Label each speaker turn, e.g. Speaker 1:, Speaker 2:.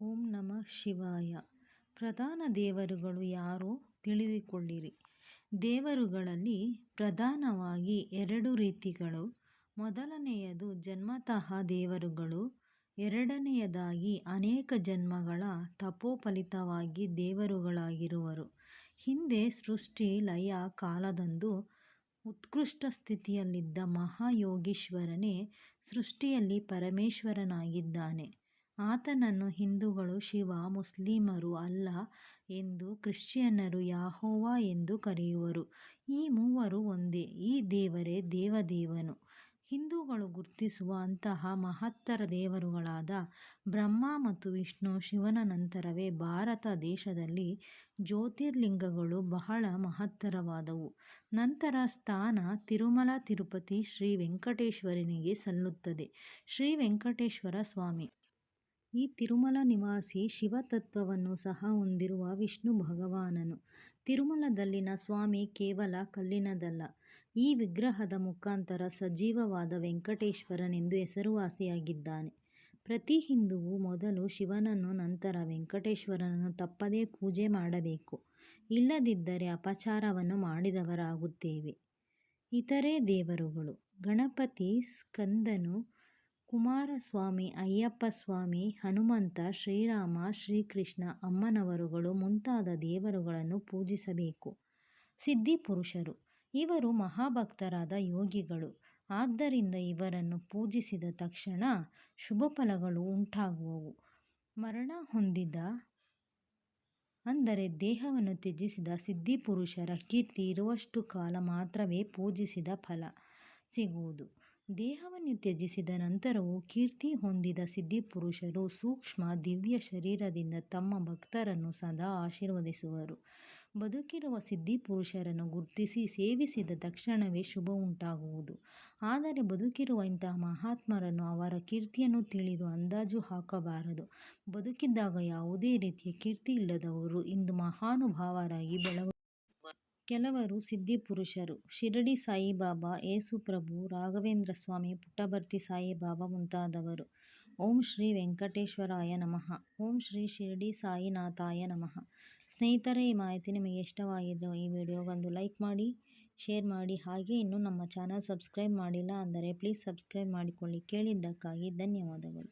Speaker 1: ಓಂ ನಮಃ ಶಿವಾಯ. ಪ್ರಧಾನ ದೇವರುಗಳು ಯಾರು ತಿಳಿದುಕೊಳ್ಳಿರಿ. ದೇವರುಗಳಲ್ಲಿ ಪ್ರಧಾನವಾಗಿ ಎರಡು ರೀತಿಗಳು. ಮೊದಲನೆಯದು ಜನ್ಮತಃ ದೇವರುಗಳು. ಎರಡನೆಯದಾಗಿ ಅನೇಕ ಜನ್ಮಗಳ ತಪೋಫಲಿತವಾಗಿ ದೇವರುಗಳಾಗಿರುವರು. ಹಿಂದೆ ಸೃಷ್ಟಿ, ಲಯ, ಕಾಲದಂದು ಉತ್ಕೃಷ್ಟ ಸ್ಥಿತಿಯಲ್ಲಿದ್ದ ಮಹಾಯೋಗೀಶ್ವರನೇ ಸೃಷ್ಟಿಯಲ್ಲಿ ಪರಮೇಶ್ವರನಾಗಿದ್ದಾನೆ. ಆತನನ್ನು ಹಿಂದೂಗಳು ಶಿವ, ಮುಸ್ಲಿಮರು ಅಲ್ಲಾ ಎಂದು ಕ್ರಿಶ್ಚಿಯನ್ನರು ಯಹೋವ ಎಂದು ಕರೆಯುವರು. ಈ ಮೂವರು ಒಂದೇ, ಈ ದೇವರೇ ದೇವದೇವನು. ಹಿಂದೂಗಳು ಗುರುತಿಸುವ ಅಂತಹ ಮಹತ್ತರ ದೇವರುಗಳಾದ ಬ್ರಹ್ಮ ಮತ್ತು ವಿಷ್ಣು ಶಿವನ ನಂತರವೇ ಭಾರತ ದೇಶದಲ್ಲಿ ಜ್ಯೋತಿರ್ಲಿಂಗಗಳು ಬಹಳ ಮಹತ್ತರವಾದವು. ನಂತರ ಸ್ಥಾನ ತಿರುಮಲ, ತಿರುಪತಿ ಶ್ರೀ ವೆಂಕಟೇಶ್ವರನಿಗೆ ಸಲ್ಲುತ್ತದೆ. ಶ್ರೀ ವೆಂಕಟೇಶ್ವರ ಸ್ವಾಮಿ. ಈ ತಿರುಮಲ ನಿವಾಸಿ ಶಿವತತ್ವವನ್ನು ಸಹ ಹೊಂದಿರುವ ವಿಷ್ಣು ಭಗವಾನನು. ತಿರುಮಲದಲ್ಲಿನ ಸ್ವಾಮಿ ಕೇವಲ ಕಲ್ಲಿನದಲ್ಲ, ಈ ವಿಗ್ರಹದ ಮುಖಾಂತರ ಸಜೀವವಾದ ವೆಂಕಟೇಶ್ವರನೆಂದು ಹೆಸರುವಾಸಿಯಾಗಿದ್ದಾನೆ. ಪ್ರತಿ ಹಿಂದುವು ಮೊದಲು ಶಿವನನ್ನು, ನಂತರ ವೆಂಕಟೇಶ್ವರನನ್ನು ತಪ್ಪದೇ ಪೂಜೆ ಮಾಡಬೇಕು. ಇಲ್ಲದಿದ್ದರೆ ಅಪಚಾರವನ್ನು ಮಾಡಿದವರಾಗುತ್ತೇವೆ. ಇತರೆ ದೇವರುಗಳು, ಗಣಪತಿ ಸ್ಕಂದನು ಕುಮಾರಸ್ವಾಮಿ, ಅಯ್ಯಪ್ಪ ಸ್ವಾಮಿ, ಹನುಮಂತ, ಶ್ರೀರಾಮ, ಶ್ರೀಕೃಷ್ಣ ಅಮ್ಮನವರುಗಳು ಮುಂತಾದ ದೇವರುಗಳನ್ನು ಪೂಜಿಸಬೇಕು. ಸಿದ್ಧಿಪುರುಷರು ಇವರು ಮಹಾಭಕ್ತರಾದ ಯೋಗಿಗಳು. ಆದ್ದರಿಂದ ಇವರನ್ನು ಪೂಜಿಸಿದ ತಕ್ಷಣ ಶುಭ ಫಲಗಳು ಉಂಟಾಗುವವು. ಮರಣ ಹೊಂದಿದ ಅಂದರೆ ದೇಹವನ್ನು ತ್ಯಜಿಸಿದ ಸಿದ್ಧಿಪುರುಷರ ಕೀರ್ತಿ ಇರುವಷ್ಟು ಕಾಲ ಮಾತ್ರವೇ ಪೂಜಿಸಿದ ಫಲ ಸಿಗುವುದು. ದೇಹವನ್ನು ತ್ಯಜಿಸಿದ ನಂತರವೂ ಕೀರ್ತಿ ಹೊಂದಿದ ಸಿದ್ಧಿಪುರುಷರು ಸೂಕ್ಷ್ಮ ದಿವ್ಯ ಶರೀರದಿಂದ ತಮ್ಮ ಭಕ್ತರನ್ನು ಸದಾ ಆಶೀರ್ವದಿಸುವರು. ಬದುಕಿರುವ ಸಿದ್ಧಿಪುರುಷರನ್ನು ಗುರುತಿಸಿ ಸೇವಿಸಿದ ತಕ್ಷಣವೇ ಶುಭ ಉಂಟಾಗುವುದು. ಆದರೆ ಬದುಕಿರುವ ಇಂತಹ ಮಹಾತ್ಮರನ್ನು ಅವರ ಕೀರ್ತಿಯನ್ನು ತಿಳಿದು ಅಂದಾಜು ಹಾಕಬಾರದು. ಬದುಕಿದ್ದಾಗ ಯಾವುದೇ ರೀತಿಯ ಕೀರ್ತಿ ಇಲ್ಲದವರು ಇಂದು ಮಹಾನುಭಾವರಾಗಿ ಬೆಳಗು ಕೆಲವರು ಸಿದ್ಧಿಪುರುಷರು ಶಿರಡಿ ಸಾಯಿಬಾಬಾ ಏಸುಪ್ರಭು ರಾಘವೇಂದ್ರ ಸ್ವಾಮಿ ಪುಟ್ಟಭರ್ತಿ ಸಾಯಿಬಾಬಾ ಮುಂತಾದವರು. ಓಂ ಶ್ರೀ ವೆಂಕಟೇಶ್ವರಾಯ ನಮಃ. ಓಂ ಶ್ರೀ ಶಿರಡಿ ಸಾಯಿನಾಥಾಯ ನಮಃ. ಸ್ನೇಹಿತರೆ, ಈ ಮಾಹಿತಿ ನಿಮಗೆ ಇಷ್ಟವಾಗಿದ್ದರೆ ಈ ವಿಡಿಯೋಗೊಂದು ಲೈಕ್ ಮಾಡಿ, ಶೇರ್ ಮಾಡಿ. ಹಾಗೆ ಇನ್ನೂ ನಮ್ಮ ಚಾನಲ್ ಸಬ್ಸ್ಕ್ರೈಬ್ ಮಾಡಿಲ್ಲ ಅಂದರೆ ಪ್ಲೀಸ್ ಸಬ್ಸ್ಕ್ರೈಬ್ ಮಾಡಿಕೊಳ್ಳಿ. ಕೇಳಿದ್ದಕ್ಕಾಗಿ ಧನ್ಯವಾದಗಳು.